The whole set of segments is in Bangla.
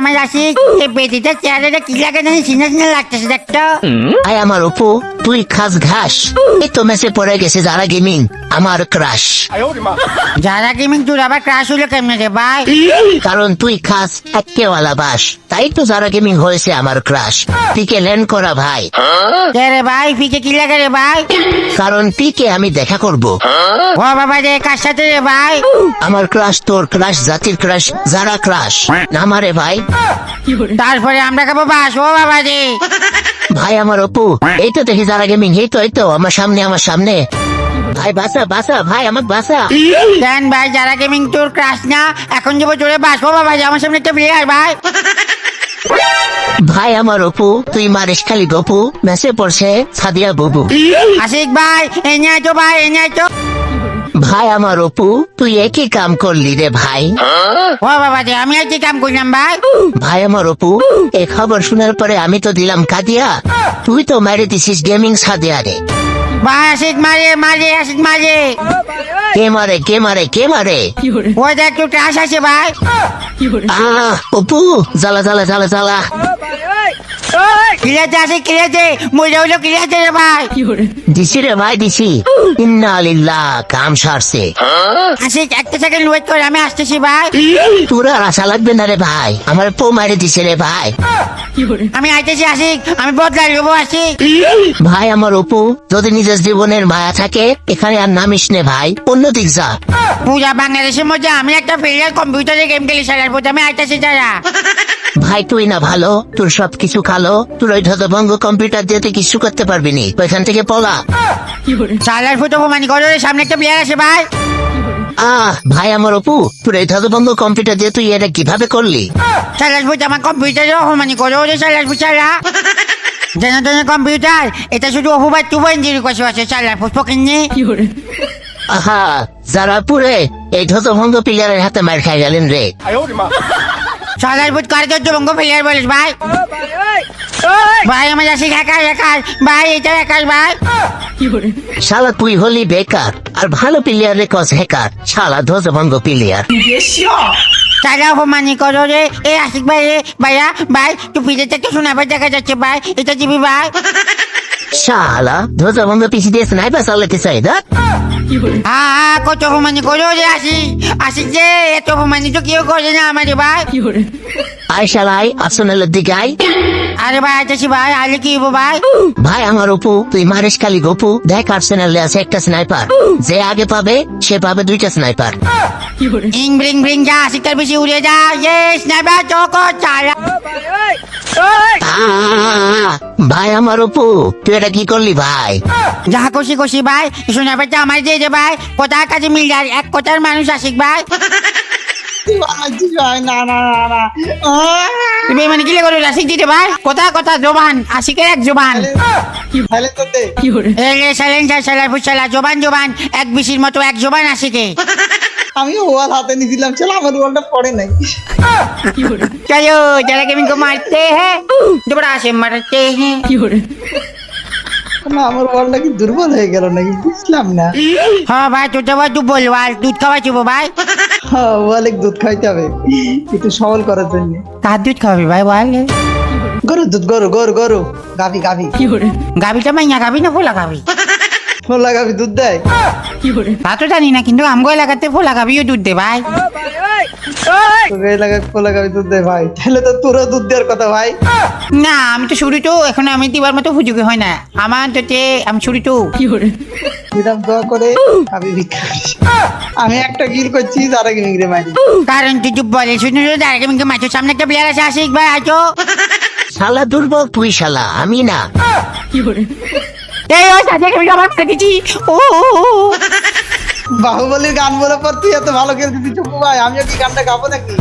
আমার আসি এই বেটিটা চেহারাটা কি লাগে জানি চিনা চিনা লাগতেছে দেখতো। আয় আমার অপু তুই খাস ঘাস। এই তো মেসে পড়ে গেছে যারা গেমিং। আমার ক্রাশ যারা গেমিং তোর আবার ক্রাশ হলো কেমনে রে ভাই? কারণ তুই খাস একেওয়ালা বাস। তাই তো যারা গেমিং হয়েছে আমার ক্রাশ পিকে ল্যান্ড করা ভাই। কে রে ভাই ফিকে কি লাগে রে ভাই? কারণ পিকে আমি দেখা করব। ও বাবা রে কার সাথে রে ভাই? আমার ক্রাশ তোর ক্রাশ জাতির ক্রাশ যারা ক্রাশ নামারে ভাই। তারপরে আমরা খাব বাস ও বাবা রে। ভাই আমার অপু এই তো দেখি যারা গেমিং এই তো এই তো আমার সামনে আমার সামনে। ভাই বাসা বাসা ভাই আমাকে বাসা। দেন ভাই যারা গেমিং তোর ক্রাশ না এখন যাব জোরে বাস। ও বাবা আমার সামনে একটা প্লেয়ার ভাই। ভাই আমার অপু তুই মারিস খালি গপু মেসে পড়ছে সাদিয়া বুবু। আশিক ভাই এনে আছো ভাই এনে আছো ভাই আমার অপু তুই একই কাম করলি রে ভাই। ও বাবা রে আমি আর কি কাম করলাম ভাই। ভাই আমার অপু এই খবর শোনার পরে আমি তো দিলাম কাদিয়া। তুই তো মেরে দিছিস গেমিং সাদিয়া রে। ভাই আশিক মারে মারে আশিক মারে। কে মারে কে মারে কে মারে? ওই দেখ একটু ট্রাস আছে ভাই। আহ অপু জ্বালা জ্বালা জ্বালা জ্বালা। ক্লিয়াতে আছে ক্লিয়াতে মজা হলো ক্লিয়াতে রে ভাই? দিছি রে ভাই দিছি। ইন্না আলিল্লাহ কাম সারছে। আশিক একটা সেকেন্ড ওয়েট করে আমি আসতেছি ভাই। তোর আর আশা লাগবে না রে ভাই। আমার পো মারে দিছে রে ভাই। আমি আইতেছি আশিক আমি বদলা নেব আশিক ভাই আমার অপু যদি নিজের জীবনের মায়া থাকে এখানে আর নামিস নে ভাই। অন্যদিক যা। পুরা বাংলাদেশের মধ্যে আমি একটা প্লেয়ার কম্পিউটারে গেম খেলি সারার পর আমি আইতেছি যারা। ভাই তুই না ভালো। তোর সব কিছু কালো। তোর ওই ধতভঙ্গ কম্পিউটার দিয়ে তুই কিছু করতে পারবি নি। ওইখান থেকে পলা। সালার ফুটো প্রমাণি করো সামনে একটা প্লেয়ার আছে ভাই। আহ ভাই আমার অপু তোর এই ধতভঙ্গ কম্পিউটার দিয়ে তুই এটা কীভাবে করলি? সালার ফুট আমার কম্পিউটারে অপমানি করো রে সালার ফুট সারা যেন তেন কম্পিউটার এটা শুধু অহুবার টু পয়েন্ট জিরো কষে আছে সালার ফুট পকিনি আহা যারা পুরে এই ধতভঙ্গ প্লেয়ারের হাতে মার খাই গেলেন রে। ফুট কার তোর জবঙ্গ প্লেয়ার বলিস ভাই। ভাই আমার আশিক হ্যাকার হ্যাকার ভাই এটা হ্যাকার ভাই। শালা তুই হলি বেকার আর ভালো প্লেয়ার রে কস হ্যাকার শালা ধতভঙ্গ প্লেয়ার তারা অপমানি করো রে। এ আশিক ভাই রে ভাইয়া ভাই তুই পিঠে থেকে শোনাবার দেখা যাচ্ছে ভাই। এটা দিবি ভাই। শালা ধতভঙ্গ পিছি দিয়ে স্নাইপার চালাতে চাই দা হ্যাঁ কত অপমানি করো রে আসি। আসি যে এত অপমানি তো কেউ করে না আমার ভাই। আয় শালাই আসনের দিকে আয়। আরে ভাই আইতেছি ভাই আলে কি হব ভাই? ভাই আমার অপু তুই মারিস খালি গপু। দেখ আর্সেনালে আছে একটা স্নাইপার যে আগে পাবে সে পাবে দুইটা স্নাইপার ইং ব্রিং ব্রিং যা আশিকটার বেশি উড়ে যা। ইয়ে চোখ চালা ভাই আমার অপু তুই এটা কি করলি ভাই? যা খুশি খুশি ভাই স্নাইপারটা আমার দিয়ে দে ভাই। কোথার কাছে মিল যায়? এক কোথার মানুষ আশিক ভাই। না না না না। তুমি মানে কি করে আশিক দিতে ভাই। কোথা কথা জোবান আশিকের এক জোবান। সাইলেন্সার ফুসালা জোবান জোবান। এক বিশির মতো এক জোবান আশিকে আমি ওয়াল হাতে নিয়েছিলাম চলো আমার ওয়ালটা পড়ে নাই। চলো যারা গেমিং কো মারতে হ্যাঁ দুবড়া সে মারতে হ্যাঁ। না আমার ওয়াল নাকি দুর্বল হয়ে গেল নাকি? বুঝলাম না। হ্যাঁ ভাই দুধ খাওয়াইছি ভাই। হ্যাঁ ওয়ালে দুধ খাইতে হবে। একটু দুধ খাওয়াবি ভাই ওয়াল? গরু দুধ গরু গরু গরু। গাভি গাভি। গাভিটা মাইয়া গাভি না ভোলা গাভি? ফোলা দুধ দেয়? তা তো জানি না কিন্তু আমগো এলাকাতে ফোলা গাবিও দুধ দে ভাই। তোকে এলাকায় ফোলা গাভি দুধ দেয় ভাই। তাহলে তো তোরও দুধ দেওয়ার কথা ভাই। না আমি তো শুরু তো এখন আমি দিবার মতো সুযোগ হয় না। আমার তো আমি শুরু তো দিলাম দোয়া করে ভিক্ষা। আমি একটা গিল করছি তারা মারি। কারণ তুই চুপ বলে শুনে যারা গেমিং কে মাঠের সামনে একটা প্লেয়ার আছে আশিক ভাই আছো শালা দুর্বল তুই শালা আমি না। এই ও সাথে গেমিং আমার পেয়ে দিচ্ছি ও। বাহুবলীর গান বলে পর তুই এত ভালো খেলতে চুপু ভাই আমিও কি গানটা গাবো নাকি?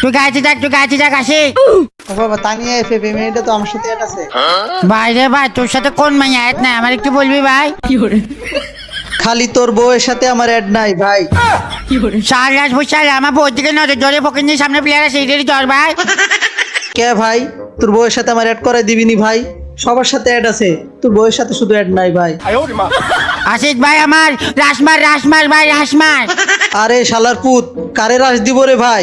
তুই গাইতে থাক তুই গাইতে আশিক ও বাবা তানিয়া এফে পেমেন্টটা তো আমার সাথে আছে। ভাই রে ভাই তোর সাথে কোন মাইয়া নাই? আমার একটু বলবি ভাই? খালি তোর বউয়ের সাথে আমার অ্যাড নাই ভাই। চার লাখ বুঝছাল আমার বই থেকে নজর জোরে ফকির সামনে প্লেয়ার আছে এটারই জ্বর ভাই। কে ভাই? তোর বউয়ের সাথে আমার অ্যাড করাই দিবিনি ভাই। সবার সাথে অ্যাড আছে তোর বউয়ের সাথে শুধু অ্যাড নাই ভাই আশিক ভাই আমার রাসমার রাসমার ভাই রাসমার আরে শালার পুত কারে রাস দিব রে ভাই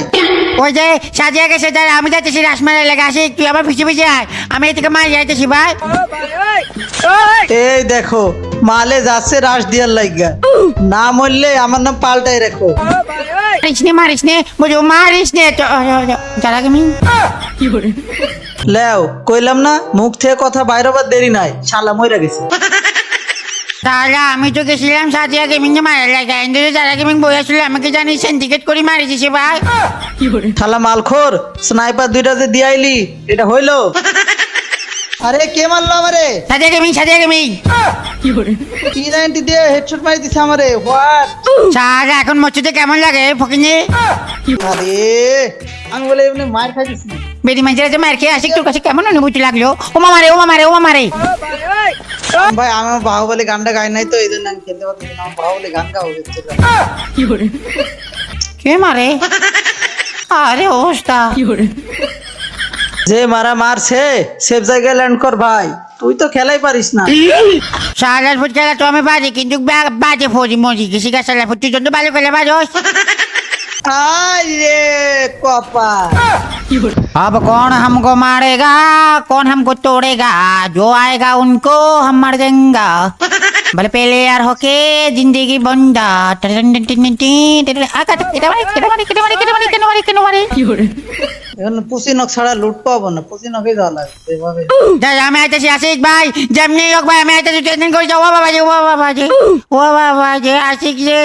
ওই যে সাজিয়া গেছে তার আমি যাইতেছি রাসমেলা লেগে আসি তুই আমার পিছিয়ে পিছিয়ে আয় আমি এদিকে মার যাইতেছি ভাই এই দেখো মালে যাচ্ছে রাস দিয়ার লাইগা না মরলে আমার নাম পাল্টাই রাখো মারিস নে মারিস নে বুঝো মারিস নে যারা আমি লেও কইলাম না মুখ থেকে কথা বাইরে হবার দেরি নাই। শালা মইরা গেছে। তাহলে আমি তো গেছিলাম সাজিয়া গেমিং এ মারা লাগে। কিন্তু যারা গেমিং বই আসলে আমাকে জানি সিন্ডিকেট করে মারি দিছে ভাই। শালা মালখোর স্নাইপার দুইটা যে দিয়াইলি এটা হইল? আরে কে মারলো আমারে? Sajiya gaming Sajiya gaming T ninety দিয়ে হেডশট মারি দিছে আমারে হোয়াট সারা এখন মসজিদে কেমন লাগে ফকিনি? আরে আমি বলে এমনি মার খাইছি বেরি মাঝে যে মার খেয়ে আসি তোর কাছে কেমন অনুভূতি লাগল? ও মামারে ও মামারে ও মামারে ভাই আমার বাহুবলী গানটা গাই নাই তো এই জন্য আমি খেলতে পারতেছি না। বাহুবলী গান গাও হচ্ছে কে মারে? আরে অবস্থা। যে মারা মারছে সেফ জায়গায় ল্যান্ড কর ভাই। তুই তো খেলাই পারিস না। ফুট খেলা তো আমি বাজে কিন্তু বাজে ফৌজি মজি কিসি গা ফুট তুই তো ভালো খেলে বাজোস আয় রে কপা अब कौन हमको मारेगा कौन हमको तोड़ेगा जो आएगा उनको हम मार देंगे भले पहले यार होके जिंदगी बंदा এখন পুসিনক ছাড়া লুট পাবো না পুসিনকে যাওয়া লাগবে এভাবে আমি আইতেছি আশিক ভাই যেমনি হোক ভাই আমি আইতেছি টেনশন করিস ও বাবা যে ও বাবা যে ও বাবা যে আশিক যে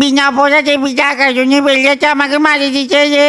বিনা পয়সা যে বিটা কাজ বেরিয়েছে আমাকে মারি দিচ্ছে যে